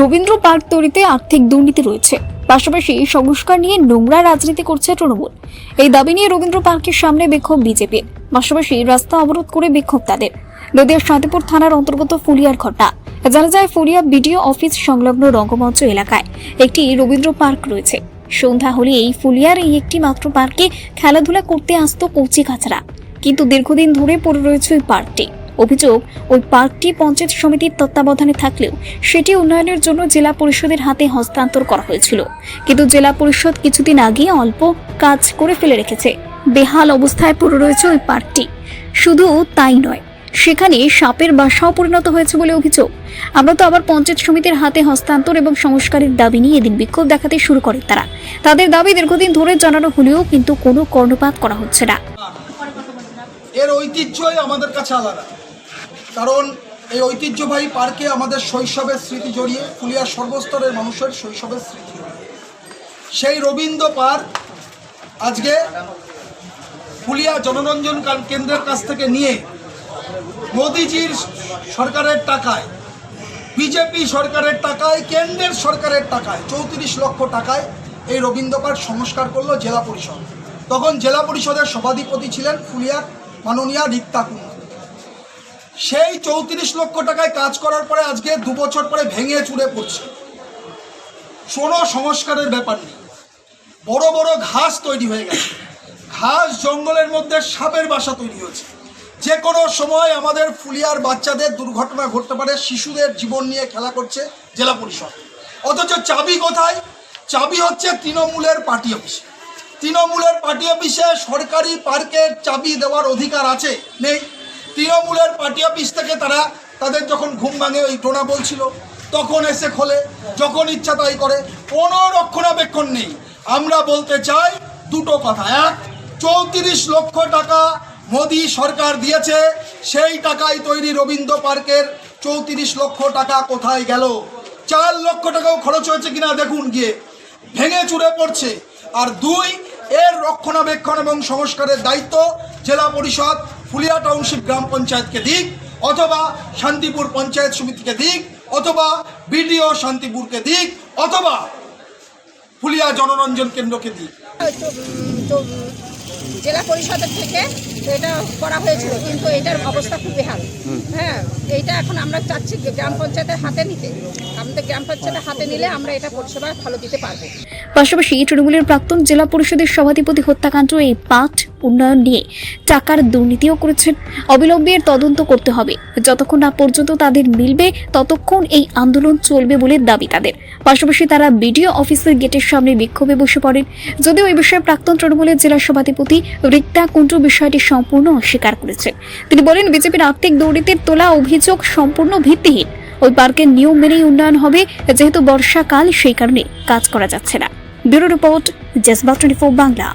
Rabindra park তৈরিতে আর্থিক দুর্নীতি রয়েছে। পাশাপাশি সংস্কার নিয়ে নোংরা রাজনীতি করছে তৃণমূল। এই দাবি নিয়ে রবীন্দ্র পার্কের সামনে বিক্ষোভ বিজেপির পাশাপাশি রাস্তা অবরোধ করে বিক্ষোভ তাদের। নদীয়ার শান্তিপুর থানার অন্তর্গত ফুলিয়ার ঘটনা। জানা যায়, ফুলিয়া বিডিও অফিস সংলগ্ন রঙ্গমঞ্চ এলাকায় একটি রবীন্দ্র পার্ক রয়েছে। সন্ধ্যা হলে এই ফুলিয়ার এই একটি মাত্র পার্কে খেলাধুলা করতে আসতো কচি কাছাড়া কিন্তু দীর্ঘদিন ধরে পড়ে রয়েছে ওই পার্কটি। অভিযোগ, ওই পার্কটি পঞ্চায়েত সমিতির তত্ত্বাবধানে থাকলেও সেটি উন্নয়নের জন্য জেলা পরিষদের হাতে হস্তান্তর করা হয়েছিল। কিন্তু জেলা পরিষদ কিছুদিন আগে অল্প কাজ করে ফেলে রেখেছে। বেহাল অবস্থায় পড়ে রয়েছে ওই পার্কটি। শুধু তাই নয়, সেখানে সাপের বাসাও পরিণত হয়েছে বলে অভিযোগ। আমরা তো আবার পঞ্চায়েত সমিতির হাতে হস্তান্তর এবং সংস্কারের দাবি নিয়ে এদিন বিক্ষোভ দেখাতে শুরু করে তারা। তাদের দাবি দীর্ঘদিন ধরে জানানো হলেও কিন্তু কোনো কর্ণপাত করা হচ্ছে না। এর ঐতিহ্যই আমাদের কাছে আলাদা। কারণ এই ঐতিহ্যবাহী পার্কে আমাদের শৈশবের স্মৃতি জড়িয়ে ফুলিয়ার সর্বস্তরের মানুষের শৈশবের স্মৃতি। সেই রবীন্দ্র পার্ক আজকে ফুলিয়া জনরঞ্জন কেন্দ্রের কাছ থেকে নিয়ে মোদিজির সরকারের টাকায়, বিজেপি সরকারের টাকায়, কেন্দ্রের সরকারের টাকায়, চৌত্রিশ লক্ষ টাকায় এই রবীন্দ্র পার্ক সংস্কার করল জেলা পরিষদ। তখন জেলা পরিষদের সভাধিপতি ছিলেন ফুলিয়ার মাননীয়া রিক্তা সেই চৌত্রিশ লক্ষ টাকায় কাজ করার পরে আজকে দু বছর পরে ভেঙে চুড়ে পড়ছে। কোনো সংস্কারের ব্যাপার নেই। বড় বড় ঘাস তৈরি হয়ে গেছে। ঘাস জঙ্গলের মধ্যে সাপের বাসা তৈরি হয়েছে। যে কোনো সময় আমাদের ফুলিয়ার বাচ্চাদের দুর্ঘটনা ঘটতে পারে, শিশুদের জীবন নিয়ে খেলা করছে জেলা পরিষদ। অথচ চাবি কোথায়? চাবি হচ্ছে তৃণমূলের পার্টি অফিসে। তৃণমূলের পার্টি অফিসে সরকারি পার্কের চাবি দেওয়ার অধিকার আছে? নেই। তৃণমূলের পার্টি অফিস থেকে তারা তাদের যখন ঘুম ভাঙে, ওই টোনা বলছিল, তখন এসে খোলে, যখন ইচ্ছা তাই করে। কোনো রক্ষণাবেক্ষণ নেই। আমরা বলতে চাই দুটো কথা। এক, চৌত্রিশ লক্ষ টাকা মোদি সরকার দিয়েছে, সেই টাকায় তৈরি রবীন্দ্র পার্কের চৌত্রিশ লক্ষ টাকা কোথায় গেল? চার লক্ষ টাকাও খরচ হয়েছে কিনা দেখুন গিয়ে। ভেঙে চুরে পড়ছে। আর দুই এর রক্ষণাবেক্ষণ এবং সংস্কারের দায়িত্ব জেলা পরিষদ ফুলিয়া টাউনশিপ গ্রাম পঞ্চায়েতকে দিক, অথবা শান্তিপুর পঞ্চায়েত সমিতিকে দিক, অথবা বিডিও শান্তিপুরকে দিক, অথবা ফুলিয়া জনরঞ্জন কেন্দ্রকে দিক। জেলা পরিষদের থেকে এটা করা হয়েছিল কিন্তু এটার অবস্থা খুব বেহাল। হ্যাঁ এইটা এখন আমরা চাচ্ছি যে গ্রাম পঞ্চায়েতের হাতে নিতে। আমাদের গ্রাম পঞ্চায়েতের হাতে নিলে আমরা এটা পরিষেবা ভালো দিতে পারব। পাশাপাশি তৃণমূলের প্রাক্তন জেলা পরিষদের সভাধিপতি হত্যাকাণ্ড এই পাঠ উন্নয়ন নিয়ে টাকার দুর্নীতিও করেছেন। অবিলম্বে তদন্ত করতে হবে। যতক্ষণ না পর্যন্ত তাদের মিলবে ততক্ষণ এই আন্দোলন চলবে বলে দাবি তাদের। পাশাপাশি তারা বিডিও অফিসের গেটের সামনে বিক্ষোভে বসে পড়েন। যদিও এই বিষয়ে প্রাক্তন তৃণমূলের জেলা সভাধিপতি রিক্তা কুণ্ডু বিষয়টি সম্পূর্ণ অস্বীকার করেছে। তিনি বলেন, বিজেপির আর্থিক দুর্নীতির তোলা অভিযোগ সম্পূর্ণ ভিত্তিহীন। ওই পার্কের নিয়ম মেনেই উন্নয়ন হবে, যেহেতু বর্ষাকাল সেই কারণে কাজ করা যাচ্ছে না। ব্যুরো রিপোর্ট জেসবা টোয়েন্টি বাংলা।